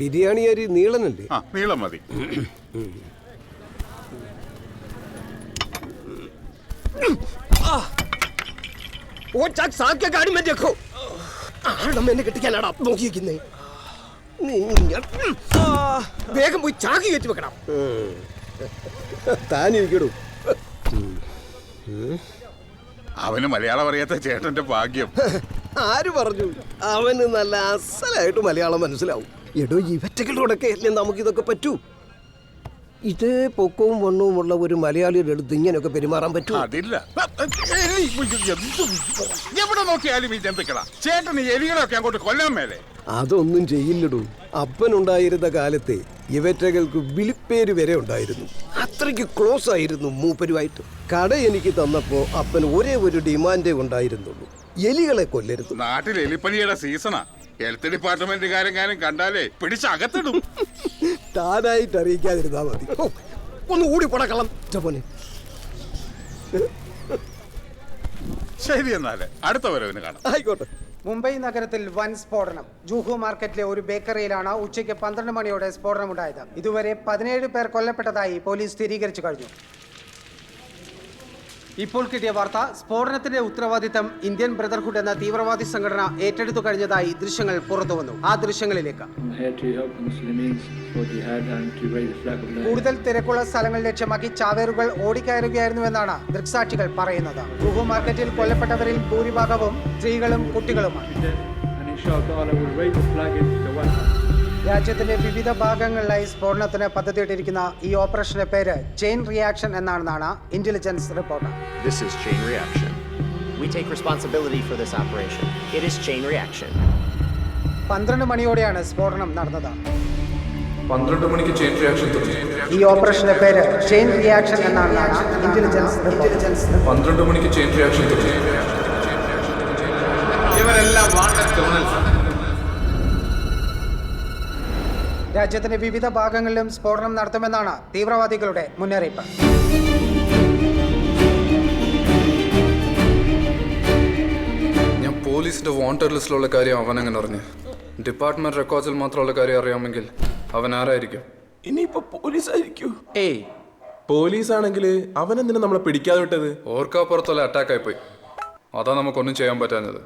ബിരിയാണി അരി നീളനല്ലേ? ആ നീളം മതി. ഓ ചാക്ക് സാക്ക ഗാഡി മേ देखो ആടം എന്നെ കെട്ടിക്കാനാടാ നോക്കിയിരിക്കുന്നേ. വേഗം പോയി ചാക്കി കയറ്റി വെക്കണം. താനിരിക്കടൂ അവന് മലയാളം അറിയാത്ത ചേട്ടന്റെ ഭാഗ്യം. ആര് പറഞ്ഞു? അവന് നല്ല അസലായിട്ട് മലയാളം മനസ്സിലാവും. എടോ ഇവറ്റകളോടൊക്കെ അല്ലേ നമുക്കിതൊക്കെ പറ്റൂ? ഇത് പൊക്കവും വണ്ണവും ഉള്ള ഒരു മലയാളിയുടെ അടുത്ത് ഇങ്ങനെയൊക്കെ പെരുമാറാൻ പറ്റൂ? അതില്ല. എവിടെ നോക്കിയാലും ഈ ജന്തുക്കളാ. ചേട്ടൻ എലികളൊക്കെ അങ്ങോട്ട് കൊല്ലാൻ മേലെ. അതൊന്നും ചെയ്യില്ലടൂ. അപ്പനുണ്ടായിരുന്ന കാലത്തെ ഇവറ്റകൾക്ക് വിളിപ്പേര് വരെ ഉണ്ടായിരുന്നു. അത്രയ്ക്ക് ക്ലോസ് ആയിരുന്നു മൂപ്പരുമായിട്ട്. കട എനിക്ക് തന്നപ്പോ അപ്പൻ ഒരേ ഒരു ഡിമാൻഡേ ഉണ്ടായിരുന്നുള്ളൂ. എലികളെ കൊല്ലരുത്. നാട്ടിൽ എലിപ്പനിയുടെ സീസണാ ഹെൽത്ത് ഡിപ്പാർട്ട്മെന്റുകാരെങ്ങാനും കണ്ടാലേ പിടിച്ചകത്തിടും താനായിട്ട് അറിയിക്കാതിരുന്നാ മതി. ഒന്ന് കൂടി പടക്കളം പോലെ ശരി എന്നാൽ അടുത്ത വരവിന് കാണാം. ആയിക്കോട്ടെ. മുംബൈ നഗരത്തിൽ വൻ സ്ഫോടനം. ജൂഹു മാർക്കറ്റിലെ ഒരു ബേക്കറിയിലാണ് ഉച്ചയ്ക്ക് പന്ത്രണ്ട് മണിയോടെ സ്ഫോടനം സ്ഫോടനമുണ്ടായത്. ഇതുവരെ പതിനേഴ് പേർ കൊല്ലപ്പെട്ടതായി പോലീസ് സ്ഥിരീകരിച്ചു കഴിഞ്ഞു. ഇപ്പോൾ കിട്ടിയ വാർത്ത സ്ഫോടനത്തിന്റെ ഉത്തരവാദിത്തം ഇന്ത്യൻ ബ്രദർഹുഡ് എന്ന തീവ്രവാദി സംഘടന ഏറ്റെടുത്തു കഴിഞ്ഞതായി ദൃശ്യങ്ങൾ പുറത്തുവന്നു ആ ദൃശ്യങ്ങളിലേക്ക്. കൂടുതൽ തിരക്കുള്ള സ്ഥലങ്ങൾ ലക്ഷ്യമാക്കി ചാവേറുകൾ ഓടിക്കയറുകയായിരുന്നുവെന്നാണ് ദൃക്സാക്ഷികൾ പറയുന്നത്. ഗുഹു മാർക്കറ്റിൽ കൊല്ലപ്പെട്ടവരിൽ ഭൂരിഭാഗവും സ്ത്രീകളും കുട്ടികളുമാണ്. രാജ്യത്തിന്റെ വിവിധ ഭാഗങ്ങളിലായി സ്ഫോടനത്തിന് പദ്ധതിയിട്ടിരിക്കുന്ന ഈ ഓപ്പറേഷന്റെ പേര് chain reaction എന്നാണെന്നാണ് intelligence report This is chain reaction. We take responsibility for this operation. It is chain reaction. പന്ത്രണ്ട് മണിയോടെയാണ് സ്ഫോടനം നടന്നത് പന്ത്രണ്ട് മണിക്ക് ചെയിൻ റിയാക്ഷൻ ഈ ഓപ്പറേഷന്റെ പേര് ചെയിൻ റിയാക്ഷൻ എന്നാണെന്നാണ് ഇന്റലിജൻസ് റിപ്പോർട്ട് പന്ത്രണ്ട് മണിക്ക് ചെയിൻ റിയാക്ഷൻ തുടങ്ങി രാജ്യത്തിന്റെ വിവിധ ഭാഗങ്ങളിലും സ്ഫോടനം നടത്തുമെന്നാണ് തീവ്രവാദികളുടെ മുന്നറിയിപ്പ്. ഞാൻ പോലീസിന്റെ വോണ്ടഡ് ലിസ്റ്റിലുള്ള കാര്യം അവൻ അങ്ങനെ അറിഞ്ഞു. ഡിപ്പാർട്ട്മെന്റ് റെക്കോർഡ്സിൽ മാത്രമുള്ള കാര്യം അറിയാമെങ്കിൽ അവൻ ആരായിരിക്കും? ഇനിയിപ്പോ പോലീസ് ആയിരിക്കൂ ഏയ് പോലീസ് ആണെങ്കിൽ അവനെന്തിനാ നമ്മളെ പിടിക്കാതെ വിട്ടത്? ഓർക്കാപ്പുറത്തുള്ള അറ്റാക്ക് ആയിപ്പോയി അതാ നമുക്കൊന്നും ചെയ്യാൻ പറ്റാഞ്ഞത്.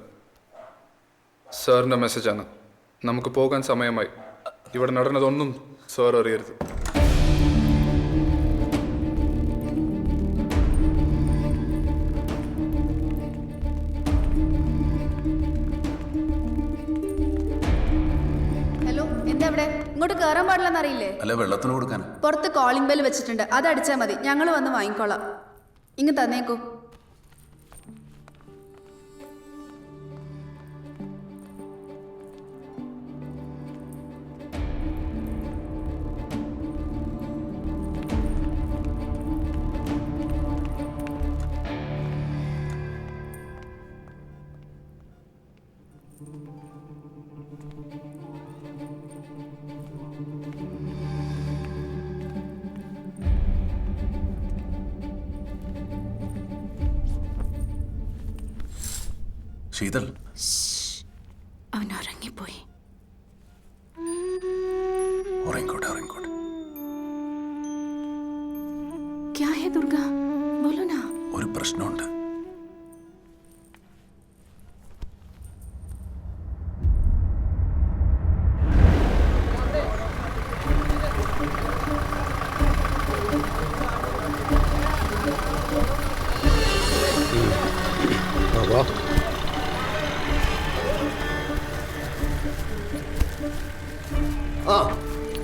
സാറിന്റെ മെസ്സേജാണ് നമുക്ക് പോകാൻ സമയമായി. ഇവിടെ നടന്നതൊന്നും സാർ അറിയരുത്. ഹലോ എന്താ ഇവിടെ? ഇങ്ങോട്ട് കയറാൻ പാടില്ലെന്ന് അറിയില്ലേ? അല്ല വെള്ളത്തിന് കൊടുക്കാൻ പുറത്ത് കോളിംഗ് ബെൽ വെച്ചിട്ടുണ്ട്. അത് അടിച്ചാൽ മതി. ഞങ്ങൾ വന്ന് വാങ്ങിക്കോളാം. ഇങ്ങ് തന്നേക്കൂ. ശീതൾ. അവൻ ഉറങ്ങിപ്പോയി ഉറങ്ങിക്കോട്ടെ ഉറങ്ങിക്കോട്ടെ.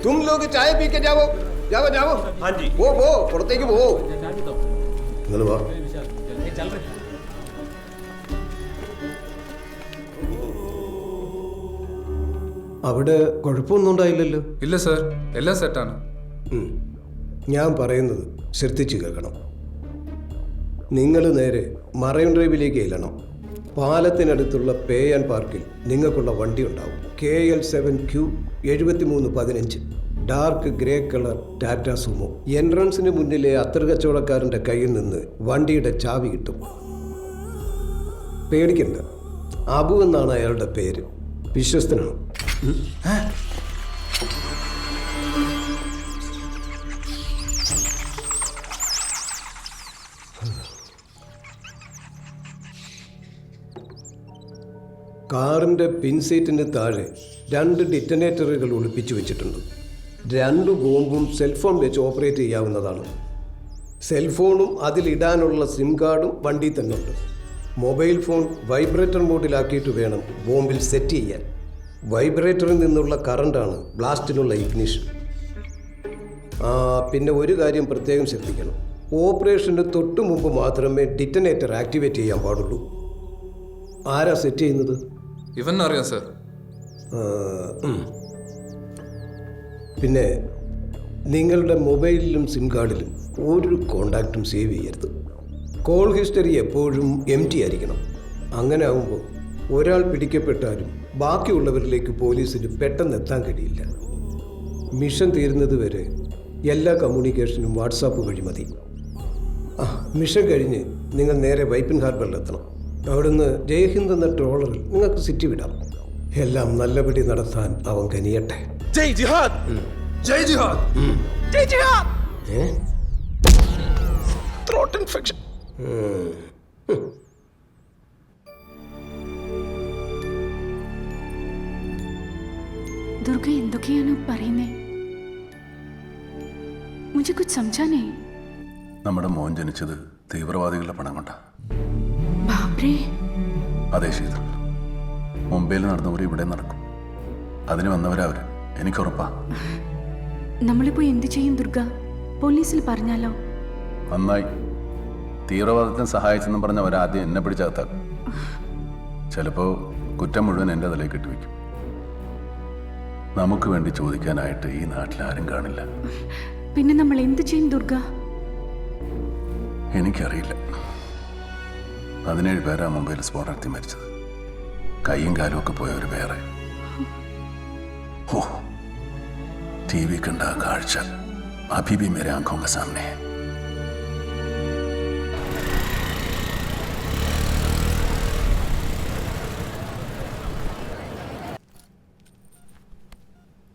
തും ലോഗ് ചായ जाओ। जाओ ജാവോ ജാവോ ജാവോ वो പോ പുറത്തേക്ക് പോ നിങ്ങൾ വാ അവിടെ കുഴപ്പമൊന്നും ഉണ്ടായില്ലല്ലോ? ഇല്ല സർ. എല്ലാം സെറ്റാണ് ഞാൻ പറയുന്നത് ശ്രദ്ധിച്ചു കേൾക്കണം. നിങ്ങൾ നേരെ മറൈൻ ഡ്രൈവിലേക്ക് ചെല്ലണം. പാലത്തിനടുത്തുള്ള പേ ആൻഡ് പാർക്കിൽ നിങ്ങൾക്കുള്ള വണ്ടി ഉണ്ടാവും കെ എൽ സെവൻ ക്യൂ എഴുപത്തി മൂന്ന് പതിനഞ്ച്. Dark grey colour Tata Sumo. എൻട്രൻസിന് മുന്നിലെ അത്തർ കച്ചവടക്കാരന്റെ കയ്യിൽ നിന്ന് വണ്ടിയുടെ ചാവി കിട്ടും. പേടിക്കണ്ട. അബു എന്നാണ് അയാളുടെ പേര്. വിശ്വസ്തനാണ്. കാറിന്റെ പിൻസീറ്റിന് താഴെ രണ്ട് ഡിറ്റനേറ്ററുകൾ ഒളിപ്പിച്ചു വെച്ചിട്ടുണ്ട്. രണ്ട് ബോംബും സെൽഫോൺ വെച്ച് ഓപ്പറേറ്റ് ചെയ്യാവുന്നതാണ്. സെൽഫോണും അതിലിടാനുള്ള സിം കാർഡും വണ്ടി തന്നെ ഉണ്ട്. മൊബൈൽ ഫോൺ വൈബ്രേറ്റർ മോഡിലാക്കിയിട്ട് വേണം ബോംബിൽ സെറ്റ് ചെയ്യാൻ. വൈബ്രേറ്ററിൽ നിന്നുള്ള കറണ്ടാണ് ബ്ലാസ്റ്റിനുള്ള ഇഗ്നിഷൻ പിന്നെ ഒരു കാര്യം പ്രത്യേകം ശ്രദ്ധിക്കണം. ഓപ്പറേഷന് തൊട്ട് മുമ്പ് മാത്രമേ ഡിറ്റനേറ്റർ ആക്ടിവേറ്റ് ചെയ്യാൻ പാടുള്ളൂ. ആരാ സെറ്റ് ചെയ്യുന്നത്? ഇവൻ അറിയാം സർ പിന്നെ നിങ്ങളുടെ മൊബൈലിലും സിം കാർഡിലും ഒരു കോണ്ടാക്റ്റും സേവ് ചെയ്യരുത്. കോൾ ഹിസ്റ്ററി എപ്പോഴും എം ടി ആയിരിക്കണം. അങ്ങനെ ആകുമ്പോൾ ഒരാൾ പിടിക്കപ്പെട്ടാലും ബാക്കിയുള്ളവരിലേക്ക് പോലീസിന് പെട്ടെന്ന് എത്താൻ കഴിയില്ല. മിഷൻ തീരുന്നത് വരെ എല്ലാ കമ്മ്യൂണിക്കേഷനും വാട്സാപ്പ് വഴി മതി. ആ മിഷൻ കഴിഞ്ഞ് നിങ്ങൾ നേരെ വൈപ്പിൻ ഹാർബറിലെത്തണം അവിടുന്ന് ജയ്ഹിന്ദ് എന്ന ട്രോളറിൽ നിങ്ങൾക്ക് സിറ്റി വിടാം. എല്ലാം നല്ലപടി നടത്താൻ അവൻ കനിയട്ടെ. ജയ് ജിഹാദ്! ജയ് ജിഹാദ്! ജയ് ജിഹാദ്! Throat infection. ദുർഗ എന്തൊക്കെയാണ് പറയുന്നേ? മുझे कुछ समझा नहीं നമ്മുടെ മോൻ ജനിച്ചത് തീവ്രവാദികളുടെ പണം കൊണ്ടാ. അതെ ശീതൾ മുംബൈയിൽ നടന്നവർ ഇവിടെ നടക്കും. അതിന് വന്നവരവര്. എനിക്കുറപ്പാ. നമ്മളിപ്പോ എന്ത് ചെയ്യും ദുർഗ? പോലീസിൽ പറഞ്ഞാലോ? നന്നായി. തീവ്രവാദത്തിന് സഹായിച്ചെന്ന് പറഞ്ഞ അവരാദ്യം എന്നെ പിടിച്ചകത്താക്കും. ചിലപ്പോ കുറ്റം മുഴുവൻ എന്റെ തലയിൽ കെട്ടിവെക്കും. നമുക്ക് വേണ്ടി ചോദിക്കാനായിട്ട് ഈ നാട്ടിൽ ആരും കാണില്ല. പിന്നെ നമ്മൾ എന്ത് ചെയ്യും ദുർഗ? എനിക്കറിയില്ല. പതിനേഴ് പേരാ മുംബൈയിൽ സ്ഫോടനത്തിൽ മരിച്ചത്. കൈയും കാലും ഒക്കെ പോയവർ വേറെ. ഓ ടി വി കണ്ട കാഴ്ച. അഭിബി മേരെ ആഖോങ്ക സാമനെ.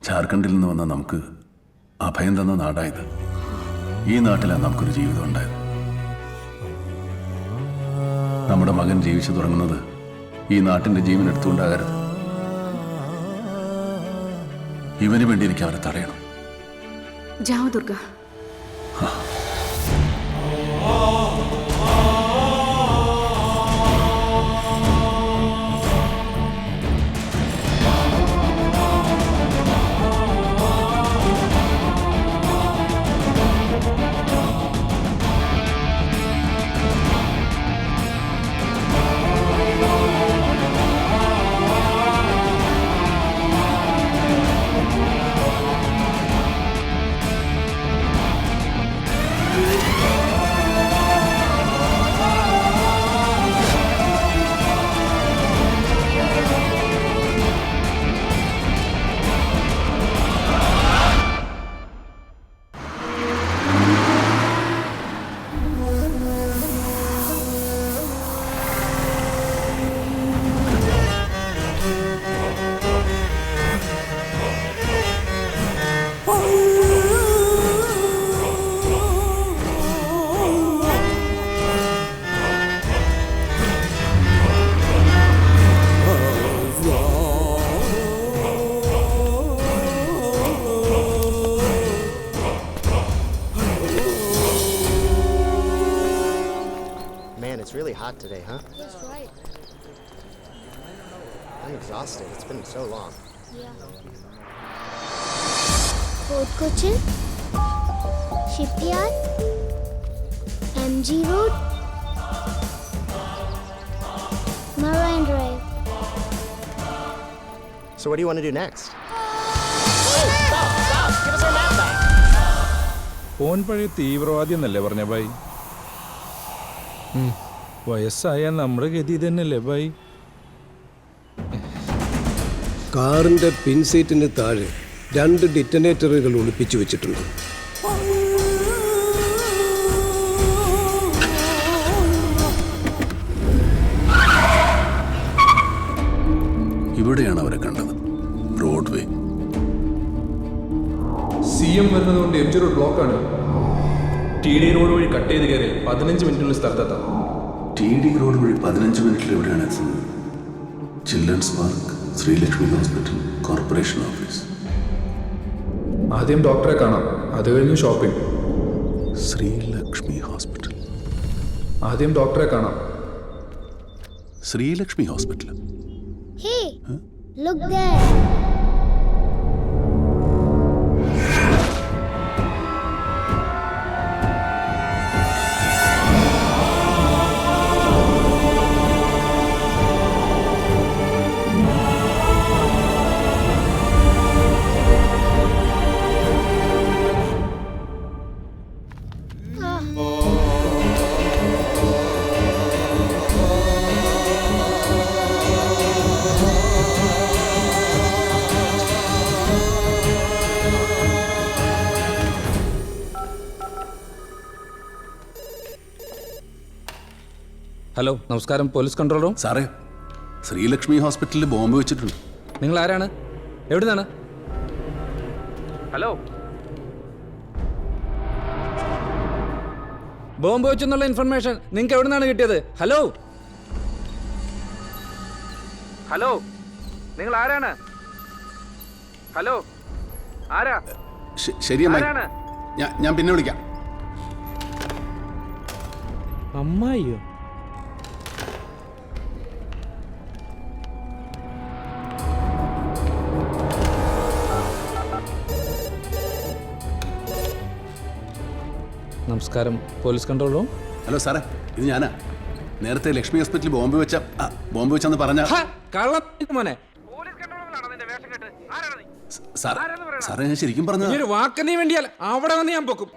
ജാർഖണ്ഡിൽ നിന്ന് വന്ന നമുക്ക് അഭയം തന്ന നാടായത് ഈ നാട്ടിലാണ് നമുക്കൊരു ജീവിതം ഉണ്ടായത്. നമ്മുടെ മകൻ ജീവിച്ചു തുടങ്ങുന്നത് ഈ നാട്ടിന്റെ ജീവൻ എടുത്തുകൊണ്ടാകരുത്. ഇവന് വേണ്ടി എനിക്ക് അവരെ തടയണം. ജാओ Durga really hot today, huh? That's right. I'm exhausted. It's been so long. Fort Cochin, Shipyard, MG Road, Marine Drive. So, what do you want to do next? ഓൻ പഴയ തീവ്രവാദി എന്നല്ലേ പറഞ്ഞ ബൈ ഉം. വയസ്സായ നമ്മുടെ ഗതി തന്നെയല്ലേ ബൈ? കാറിന്റെ പിൻസീറ്റിന് താഴെ രണ്ട് ഡിറ്റനേറ്ററുകൾ ഒളിപ്പിച്ചു വെച്ചിട്ടുണ്ട്. ഇവിടെയാണ് അവരെ കണ്ടത്. റോഡ് വേ സി എം വരുന്നത് കൊണ്ട് എം ജി റോഡ് ബ്ലോക്കാണ്. ടി ഡി റോഡ് വഴി കട്ട് ചെയ്ത് കയറി പതിനഞ്ച് മിനിറ്റിനുള്ളിൽ സ്ഥലത്തെത്താം. ടി ഡി റോഡ് വഴി പതിനഞ്ച് മിനിറ്റിൽ എവിടെയാണ് എത്തുന്നത്? Children's park Sreelakshmi hospital corporation office. ആദ്യം ഡോക്ടറെ കാണാം. അത് കഴിഞ്ഞ് ഷോപ്പിംഗ്. ശ്രീലക്ഷ്മി ഹോസ്പിറ്റൽ. ആദ്യം ഡോക്ടറെ കാണാം. Sreelakshmi hospital. Hey, look there. Hello നമസ്കാരം. പോലീസ് കൺട്രോൾ റൂം സാറേ ശ്രീലക്ഷ്മി ഹോസ്പിറ്റലിൽ ബോംബ് വെച്ചിട്ടുണ്ട്. നിങ്ങൾ ആരാണ് എവിടുന്നാണ്? ഹലോ. ബോംബ് വെച്ചെന്നുള്ള ഇൻഫർമേഷൻ നിങ്ങൾക്ക് എവിടെ നിന്നാണ് കിട്ടിയത്? ഹലോ? ഹലോ. നിങ്ങൾ ആരാണ് ഹലോ. ആരാ? ശ- ശരി അമ്മായി ആരാണ്? ഞാൻ ഞാൻ പിന്നെ വിളിക്കാം. അമ്മായിയോ? നമസ്കാരം. പോലീസ് കൺട്രോൾ റൂം ഹലോ സാറേ ഇത് ഞാനാ. നേരത്തെ ലക്ഷ്മി ഹോസ്പിറ്റലിൽ ബോംബ് വെച്ച ആ, ബോംബ് വെച്ചെന്ന് പറഞ്ഞ കള്ളം മോനെ. സാറേ സാറേ ഞാൻ ശരിക്കും പറഞ്ഞു ഈ ഒരു വാക്ക് നീ വേണ്ടിയാൽ അവിടെ വന്ന് ഞാൻ പൊക്കും.